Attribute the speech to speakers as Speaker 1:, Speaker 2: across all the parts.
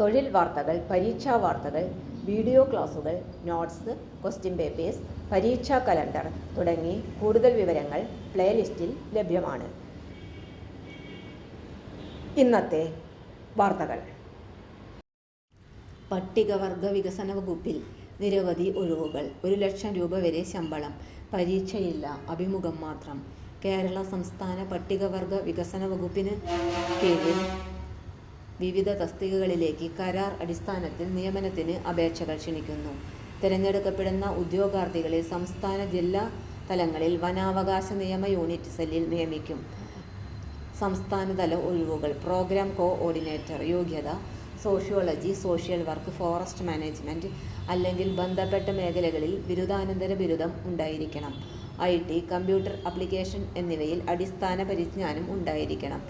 Speaker 1: തൊഴിൽ വാർത്തകൾ പരീക്ഷാ വാർത്തകൾ വീഡിയോ ക്ലാസുകൾ നോട്ട്സ് ക്വസ്റ്റ്യൻ പേപ്പേഴ്സ് പരീക്ഷാ കലണ്ടർ തുടങ്ങി കൂടുതൽ വിവരങ്ങൾ പ്ലേലിസ്റ്റിൽ ലഭ്യമാണ്. ഇന്നത്തെ വാർത്തകൾ. പട്ടികവർഗ വികസന വകുപ്പിൽ നിരവധി ഒഴിവുകൾ. ഒരു ലക്ഷം രൂപ വരെ ശമ്പളം. പരീക്ഷയില്ല. അഭിമുഖം മാത്രം. കേരള സംസ്ഥാന പട്ടികവർഗ വികസന വകുപ്പിന് കീഴിൽ വിവിധ തസ്തികകളിലേക്ക് കരാർ അടിസ്ഥാനത്തിൽ നിയമനത്തിന് അപേക്ഷകൾ ക്ഷണിക്കുന്നു. തിരഞ്ഞെടുക്കപ്പെടുന്ന ഉദ്യോഗാർത്ഥികളെ സംസ്ഥാന ജില്ലാ തലങ്ങളിൽ വനാവകാശ നിയമ യൂണിറ്റ് സെല്ലിൽ നിയമിക്കും. സംസ്ഥാനതല ഒഴിവുകൾ പ്രോഗ്രാം കോഓർഡിനേറ്റർ യോഗ്യത sociology social work forest management അല്ലെങ്കിൽ ബന്ധപ്പെട്ട മേഖലകളിൽ ബിരുദാനന്തര ബിരുദം ഉണ്ടായിരിക്കണം. ഐ ടി കമ്പ്യൂട്ടർ ആപ്ലിക്കേഷൻ എന്നിവയിൽ അടിസ്ഥാന പരിജ്ഞാനം ഉണ്ടായിരിക്കണം.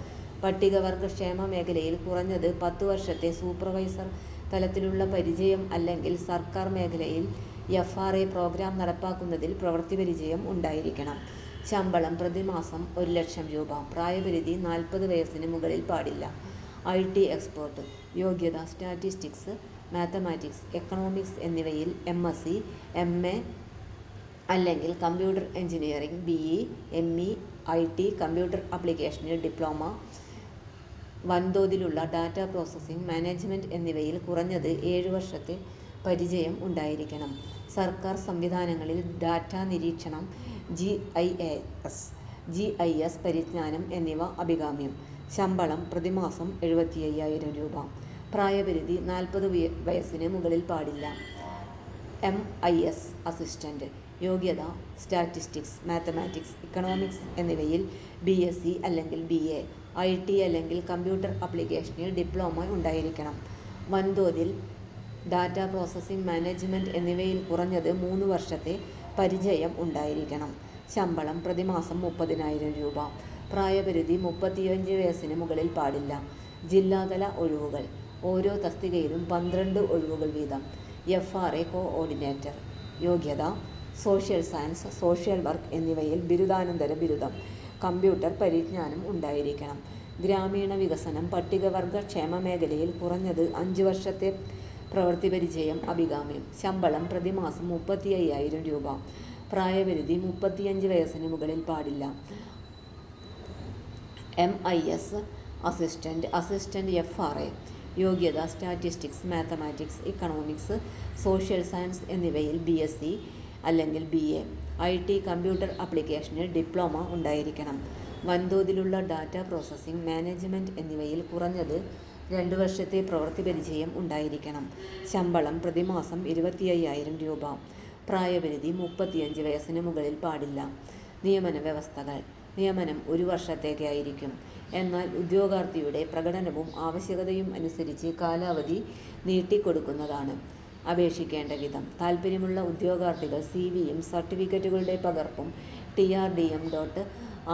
Speaker 1: പട്ടികവർഗ ക്ഷേമ മേഖലയിൽ കുറഞ്ഞത് പത്ത് വർഷത്തെ സൂപ്പർവൈസർ തലത്തിലുള്ള പരിചയം അല്ലെങ്കിൽ സർക്കാർ മേഖലയിൽ എഫ് ആർ എ പ്രോഗ്രാം നടപ്പാക്കുന്നതിൽ പ്രവൃത്തി പരിചയം ഉണ്ടായിരിക്കണം. ശമ്പളം പ്രതിമാസം ഒരു ലക്ഷം രൂപ. പ്രായപരിധി നാൽപ്പത് വയസ്സിന് മുകളിൽ പാടില്ല. I T expert. യോഗ്യത സ്റ്റാറ്റിസ്റ്റിക്സ് മാത്തമാറ്റിക്സ് എക്കണോമിക്സ് എന്നിവയിൽ M S C M A അല്ലെങ്കിൽ computer engineering B E M E I T computer ആപ്ലിക്കേഷനിൽ ഡിപ്ലോമ വൻതോതിലുള്ള ഡാറ്റ പ്രോസസ്സിംഗ് മാനേജ്മെന്റ് എന്നിവയിൽ കുറഞ്ഞത് ഏഴ് വർഷത്തെ പരിചയം ഉണ്ടായിരിക്കണം. സർക്കാർ സംവിധാനങ്ങളിൽ ഡാറ്റ നിരീക്ഷണം ജിഐഎസ്, ജിഐഎസ് പരിജ്ഞാനം എന്നിവ അഭികാമ്യം. ശമ്പളം പ്രതിമാസം എഴുപത്തി അയ്യായിരം രൂപ. പ്രായപരിധി നാൽപ്പത് വയസ്സിന് മുകളിൽ പാടില്ല. MIS assistant. യോഗ്യത സ്റ്റാറ്റിസ്റ്റിക്സ് മാത്തമാറ്റിക്സ് ഇക്കണോമിക്സ് എന്നിവയിൽ ബി എസ് സി അല്ലെങ്കിൽ ബി എ ഐ ടി അല്ലെങ്കിൽ കമ്പ്യൂട്ടർ ആപ്ലിക്കേഷനിൽ ഡിപ്ലോമ ഉണ്ടായിരിക്കണം. വൻതോതിൽ ഡാറ്റ പ്രോസസ്സിംഗ് മാനേജ്മെന്റ് എന്നിവയിൽ കുറഞ്ഞത് മൂന്ന് വർഷത്തെ പരിചയം ഉണ്ടായിരിക്കണം. ശമ്പളം പ്രതിമാസം മുപ്പതിനായിരം രൂപ. പ്രായപരിധി മുപ്പത്തിയഞ്ച് വയസ്സിന് മുകളിൽ പാടില്ല. ജില്ലാതല ഒഴിവുകൾ. ഓരോ തസ്തികയിലും പന്ത്രണ്ട് ഒഴിവുകൾ വീതം. എഫ് ആർ എ കോഓർഡിനേറ്റർ യോഗ്യത സോഷ്യൽ സയൻസ് സോഷ്യൽ വർക്ക് എന്നിവയിൽ ബിരുദാനന്തര ബിരുദം കമ്പ്യൂട്ടർ പരിജ്ഞാനം ഉണ്ടായിരിക്കണം. ഗ്രാമീണ വികസനം പട്ടികവർഗ ക്ഷേമ മേഖലയിൽ കുറഞ്ഞത് അഞ്ച് വർഷത്തെ പ്രവൃത്തി പരിചയം അഭികാമ്യം. ശമ്പളം പ്രതിമാസം മുപ്പത്തി അയ്യായിരം രൂപ. പ്രായപരിധി മുപ്പത്തിയഞ്ച് വയസ്സിന് മുകളിൽ പാടില്ല. M I S assistant assistant F R A. യോഗ്യത statistics mathematics economics social science എന്നിവയിൽ ബി എസ് സി അല്ലെങ്കിൽ B A I T computer ആപ്ലിക്കേഷനിൽ ഡിപ്ലോമ ഉണ്ടായിരിക്കണം. വൻതോതിലുള്ള ഡാറ്റ പ്രോസസ്സിംഗ് മാനേജ്മെന്റ് എന്നിവയിൽ കുറഞ്ഞത് രണ്ട് വർഷത്തെ പ്രവൃത്തി പരിചയം ഉണ്ടായിരിക്കണം. ശമ്പളം പ്രതിമാസം ഇരുപത്തി അയ്യായിരം രൂപ. പ്രായപരിധി മുപ്പത്തിയഞ്ച് വയസ്സിന് മുകളിൽ പാടില്ല. നിയമന വ്യവസ്ഥകൾ. നിയമനം ഒരു വർഷത്തേക്കായിരിക്കും എന്നാൽ ഉദ്യോഗാർത്ഥിയുടെ പ്രകടനവും ആവശ്യകതയും അനുസരിച്ച് കാലാവധി നീട്ടിക്കൊടുക്കുന്നതാണ്. അപേക്ഷിക്കേണ്ട വിധം. താൽപ്പര്യമുള്ള ഉദ്യോഗാർത്ഥികൾ സി വിയും സർട്ടിഫിക്കറ്റുകളുടെ പകർപ്പും T R D M dot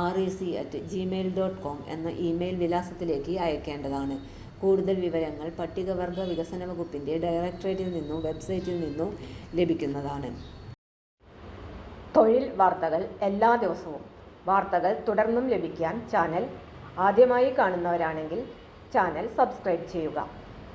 Speaker 1: R E C at Gmail dot com എന്ന ഇമെയിൽ വിലാസത്തിലേക്ക് അയക്കേണ്ടതാണ്. കൂടുതൽ വിവരങ്ങൾ പട്ടികവർഗ വികസന വകുപ്പിന്റെ ഡയറക്ടറേറ്റിൽ നിന്നും വെബ്സൈറ്റിൽ നിന്നും ലഭിക്കുന്നതാണ്. തൊഴിൽ വാർത്തകൾ എല്ലാ ദിവസവും. വാർത്തകൾ തുടർന്നും ലഭിക്കാൻ ചാനൽ ആദ്യമായി കാണുന്നവരാണെങ്കിൽ ചാനൽ സബ്സ്ക്രൈബ് ചെയ്യുക.